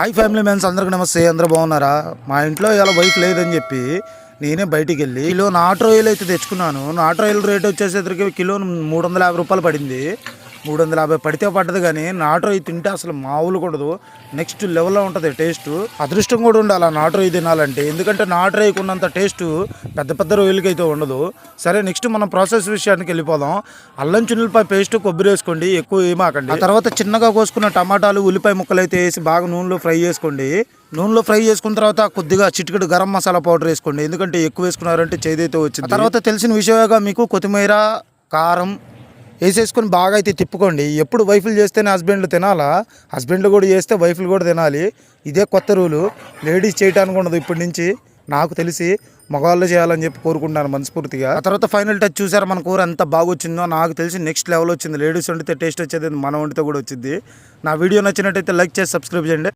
Hi family members అందరికి నమస్తే అందరూ బాగున్నారా? మా ఇంట్లో ఇలా బైక్ లేదని చెప్పి నేనే బయటికి వెళ్ళి కిలో నాటు ఆయిల్ అయితే తెచ్చుకున్నాను. నాటు ఆయిల్ రేట్ వచ్చేసరికి కిలో మూడు వందల యాభై రూపాయలు పడింది. మూడు వందల యాభై పడితే పడ్డది కానీ నాటు రొయ్య తింటే అసలు మామూలు కూడదు నెక్స్ట్ లెవెల్లో ఉంటుంది టేస్ట్ అదృష్టం కూడా ఉండాలి ఆ నాటు రొయ్య తినాలంటే. ఎందుకంటే నాటు రొయ్యకు ఉన్నంత టేస్ట్ పెద్ద పెద్ద రొయ్యలకి అయితే ఉండదు. సరే నెక్స్ట్ మనం ప్రాసెస్ విషయానికి వెళ్ళిపోదాం. అల్లం చున్నులపై పేస్ట్ కొబ్బరి వేసుకోండి ఎక్కువ ఏమాకండి ఆ తర్వాత చిన్నగా కోసుకున్న టమాటాలు ఉల్లిపాయ ముక్కలు అయితే వేసి బాగా నూనెలో ఫ్రై చేసుకోండి. నూనెలో ఫ్రై చేసుకున్న తర్వాత కొద్దిగా చిటికెడు గరం మసాలా పౌడర్ వేసుకోండి. ఎందుకంటే ఎక్కువ వేసుకున్నారంటే చేదైతే వచ్చింది. తర్వాత తెలిసిన విషయమేగా మీకు కొత్తిమీర కారం వేసేసుకొని బాగా అయితే తిప్పుకోండి. ఎప్పుడు వైఫులు చేస్తేనే హస్బెండ్లు తినాలా? హస్బెండ్లు కూడా చేస్తే వైఫ్లు కూడా తినాలి. ఇదే కొత్త రూలు. లేడీస్ చేయడానికి ఉండదు ఇప్పటి నుంచి. నాకు తెలిసి మగవాళ్ళు చేయాలని చెప్పి కోరుకుంటాను మనస్ఫూర్తిగా. ఆ తర్వాత ఫైనల్ టచ్ చూసారా? మన కూర ఎంత బాగా వచ్చిందో నాకు తెలిసి నెక్స్ట్ లెవెల్ వచ్చింది. లేడీస్ వండితే టేస్ట్ వచ్చేది మన వండితే కూడా వచ్చింది. నా వీడియో నచ్చినట్టయితే లైక్ చేసి సబ్స్క్రైబ్ చేయండి.